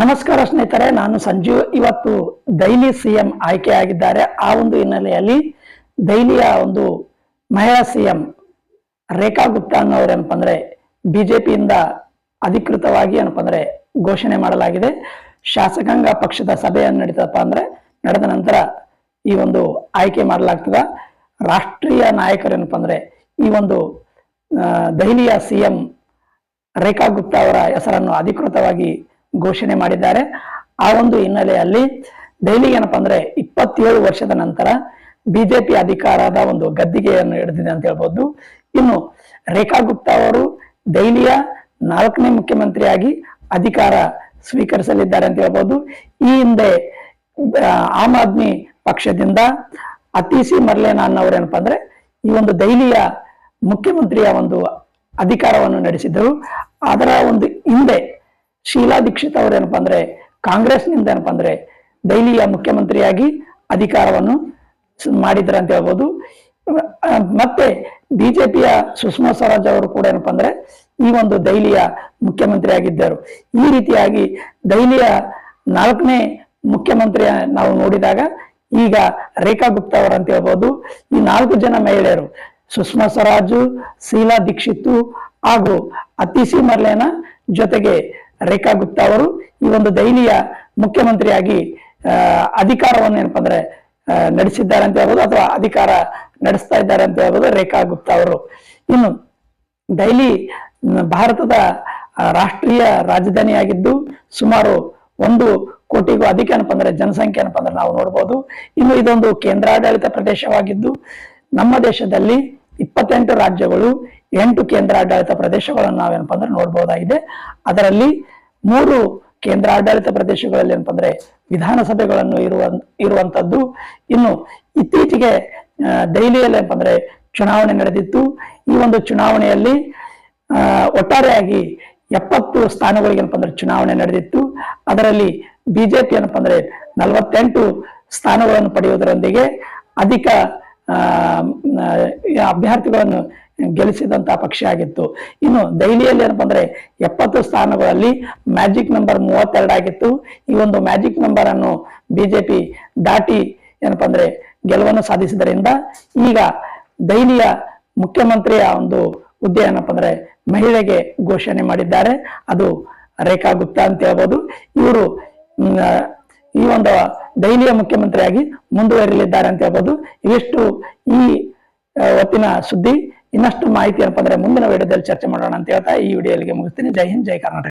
ನಮಸ್ಕಾರ ಸ್ನೇಹಿತರೆ, ನಾನು ಸಂಜೀವ್ ಇವತ್ತು ದೈಲಿ ಸಿಎಂ ಆಯ್ಕೆಯಾಗಿದ್ದಾರೆ. ಆ ಒಂದು ಹಿನ್ನೆಲೆಯಲ್ಲಿ ದೈಲಿಯ ಒಂದು ಮಹಿಳಾ ಸಿಎಂ ರೇಖಾ ಗುಪ್ತಾ ಅನ್ನೋರು ಏನಪ್ಪಂದ್ರೆ ಬಿಜೆಪಿಯಿಂದ ಅಧಿಕೃತವಾಗಿ ಏನಪ್ಪ ಅಂದ್ರೆ ಘೋಷಣೆ ಮಾಡಲಾಗಿದೆ. ಶಾಸಕಾಂಗ ಪಕ್ಷದ ಸಭೆಯನ್ನು ನಡೀತಪ್ಪ ಅಂದ್ರೆ ನಡೆದ ನಂತರ ಈ ಒಂದು ಆಯ್ಕೆ ಮಾಡಲಾಗ್ತದ. ರಾಷ್ಟ್ರೀಯ ನಾಯಕರು ಏನಪ್ಪ ಅಂದ್ರೆ ಈ ಒಂದು ಸಿ ಸಿಎಂ ರೇಖಾ ಗುಪ್ತಾ ಅವರ ಹೆಸರನ್ನು ಅಧಿಕೃತವಾಗಿ ಘೋಷಣೆ ಮಾಡಿದ್ದಾರೆ. ಆ ಒಂದು ಹಿನ್ನೆಲೆಯಲ್ಲಿ ದೆಹಲಿ ಏನಪ್ಪಾ ಅಂದ್ರೆ ಇಪ್ಪತ್ತೇಳು ವರ್ಷದ ನಂತರ ಬಿಜೆಪಿ ಅಧಿಕಾರದ ಒಂದು ಗದ್ದಿಗೆಯನ್ನು ಹಿಡಿದಿದೆ ಅಂತ ಹೇಳ್ಬೋದು. ಇನ್ನು ರೇಖಾ ಗುಪ್ತಾ ಅವರು ದೆಹಲಿಯ ನಾಲ್ಕನೇ ಮುಖ್ಯಮಂತ್ರಿಯಾಗಿ ಅಧಿಕಾರ ಸ್ವೀಕರಿಸಲಿದ್ದಾರೆ ಅಂತ ಹೇಳ್ಬೋದು. ಈ ಹಿಂದೆ ಆಮ್ ಆದ್ಮಿ ಪಕ್ಷದಿಂದ ಅತಿಸಿ ಮರ್ಲೇನಾ ಅನ್ನೋರು ಏನಪ್ಪಾ ಅಂದ್ರೆ ಈ ಒಂದು ದೆಹಲಿಯ ಮುಖ್ಯಮಂತ್ರಿಯ ಒಂದು ಅಧಿಕಾರವನ್ನು ನಡೆಸಿದ್ದರು. ಅದರ ಒಂದು ಹಿಂದೆ ಶೀಲಾ ದೀಕ್ಷಿತ್ ಅವರೇನಪ್ಪ ಅಂದ್ರೆ, ಕಾಂಗ್ರೆಸ್ನಿಂದ ಏನಪ್ಪ ಅಂದ್ರೆ ದೆಹಲಿಯ ಮುಖ್ಯಮಂತ್ರಿಯಾಗಿ ಅಧಿಕಾರವನ್ನು ಮಾಡಿದ್ರ ಅಂತ ಹೇಳ್ಬೋದು. ಮತ್ತೆ ಬಿಜೆಪಿಯ ಸುಷ್ಮಾ ಸ್ವರಾಜ್ ಅವರು ಕೂಡ ಏನಪ್ಪ ಅಂದ್ರೆ ಈ ಒಂದು ದೆಹಲಿಯ ಮುಖ್ಯಮಂತ್ರಿ ಆಗಿದ್ದರು ಈ ರೀತಿಯಾಗಿ ದೆಹಲಿಯ ನಾಲ್ಕನೇ ಮುಖ್ಯಮಂತ್ರಿಯ ನಾವು ನೋಡಿದಾಗ ಈಗ ರೇಖಾ ಗುಪ್ತಾ ಅವರು ಅಂತ ಹೇಳ್ಬೋದು. ಈ ನಾಲ್ಕು ಜನ ಮಹಿಳೆಯರು, ಸುಷ್ಮಾ ಸ್ವರಾಜು, ಶೀಲಾ ದೀಕ್ಷಿತ್ ಹಾಗೂ ಅತಿಸಿ ಮರ್ಲೇನ ಜೊತೆಗೆ ರೇಖಾ ಗುಪ್ತಾ ಅವರು ಈ ಒಂದು ದೆಹಲಿಯ ಮುಖ್ಯಮಂತ್ರಿಯಾಗಿ ಅಧಿಕಾರವನ್ನು ಏನಪ್ಪ ಅಂದ್ರೆ ನಡೆಸಿದ್ದಾರೆ ಅಂತ ಹೇಳ್ಬೋದು ಅಥವಾ ಅಧಿಕಾರ ನಡೆಸ್ತಾ ಇದ್ದಾರೆ ಅಂತ ಹೇಳ್ಬೋದು ರೇಖಾ ಗುಪ್ತಾ ಅವರು. ಇನ್ನು ದೆಹಲಿ ಭಾರತದ ರಾಷ್ಟ್ರೀಯ ರಾಜಧಾನಿಯಾಗಿದ್ದು ಸುಮಾರು ಒಂದು ಕೋಟಿಗೂ ಅಧಿಕ ಏನಪ್ಪ ಅಂದ್ರೆ ಜನಸಂಖ್ಯೆ ಏನಪ್ಪ ಅಂದ್ರೆ ನಾವು ನೋಡ್ಬೋದು. ಇನ್ನು ಇದೊಂದು ಕೇಂದ್ರಾಡಳಿತ ಪ್ರದೇಶವಾಗಿದ್ದು ನಮ್ಮ ದೇಶದಲ್ಲಿ ಇಪ್ಪತ್ತೆಂಟು ರಾಜ್ಯಗಳು ಎಂಟು ಕೇಂದ್ರಾಡಳಿತ ಪ್ರದೇಶಗಳನ್ನು ನಾವೇನಪ್ಪ ಅಂದ್ರೆ ನೋಡ್ಬೋದಾಗಿದೆ. ಅದರಲ್ಲಿ ಮೂರು ಕೇಂದ್ರಾಡಳಿತ ಪ್ರದೇಶಗಳಲ್ಲಿ ಏನಪ್ಪ ಅಂದ್ರೆ ವಿಧಾನಸಭೆಗಳನ್ನು ಇರುವ, ಇರುವಂತದ್ದು. ಇನ್ನು ಇತ್ತೀಚೆಗೆ ದೆಹಲಿಯಲ್ಲಿ ಏನಪ್ಪ ಅಂದ್ರೆ ಚುನಾವಣೆ ನಡೆದಿತ್ತು. ಈ ಒಂದು ಚುನಾವಣೆಯಲ್ಲಿ ಒಟ್ಟಾರೆಯಾಗಿ ಎಪ್ಪತ್ತು ಸ್ಥಾನಗಳಿಗೆ ಏನಪ್ಪ ಅಂದ್ರೆ ಚುನಾವಣೆ ನಡೆದಿತ್ತು. ಅದರಲ್ಲಿ ಬಿಜೆಪಿ ಏನಪ್ಪ ಅಂದ್ರೆ ನಲವತ್ತೆಂಟು ಸ್ಥಾನಗಳನ್ನು ಪಡೆಯುವುದರೊಂದಿಗೆ ಅಧಿಕ ಅಭ್ಯರ್ಥಿಗಳನ್ನು ಗೆಲ್ಲಿಸಿದಂತಹ ಪಕ್ಷ ಆಗಿತ್ತು. ಇನ್ನು ದೆಹಲಿಯಲ್ಲಿ ಏನಪ್ಪ ಅಂದ್ರೆ ಎಪ್ಪತ್ತು ಸ್ಥಾನಗಳಲ್ಲಿ ಮ್ಯಾಜಿಕ್ ನಂಬರ್ ಮೂವತ್ತೆರಡು ಆಗಿತ್ತು. ಈ ಒಂದು ಮ್ಯಾಜಿಕ್ ನಂಬರ್ ಅನ್ನು ಬಿಜೆಪಿ ದಾಟಿ ಏನಪ್ಪ ಅಂದ್ರೆ ಗೆಲುವನ್ನು ಸಾಧಿಸಿದ್ದರಿಂದ ಈಗ ದೆಹಲಿಯ ಮುಖ್ಯಮಂತ್ರಿಯ ಒಂದು ಹುದ್ದೆ ಏನಪ್ಪ ಅಂದ್ರೆ ಮಹಿಳೆಗೆ ಘೋಷಣೆ ಮಾಡಿದ್ದಾರೆ. ಅದು ರೇಖಾ ಗುಪ್ತಾ ಅಂತ ಹೇಳ್ಬೋದು. ಇವರು ಈ ಒಂದು ದೆಹಲಿಯ ಮುಖ್ಯಮಂತ್ರಿಯಾಗಿ ಮುಂದುವರಿಯಲಿದ್ದಾರೆ ಅಂತ ಹೇಳ್ಬೋದು. ಇವಿಷ್ಟು ಈ ಹೊತ್ತಿನ ಸುದ್ದಿ. ಇನ್ನಷ್ಟು ಮಾಹಿತಿ ಏನಪ್ಪ ಅಂದ್ರೆ ಮುಂದಿನ ವಿಡಿಯೋದಲ್ಲಿ ಚರ್ಚೆ ಮಾಡೋಣ ಅಂತ ಹೇಳ್ತಾ ಈ ವಿಡಿಯೋಗೆ ಮುಗಿಸ್ತೀನಿ. ಜೈ ಹಿಂದ್, ಜೈ ಕರ್ನಾಟಕ.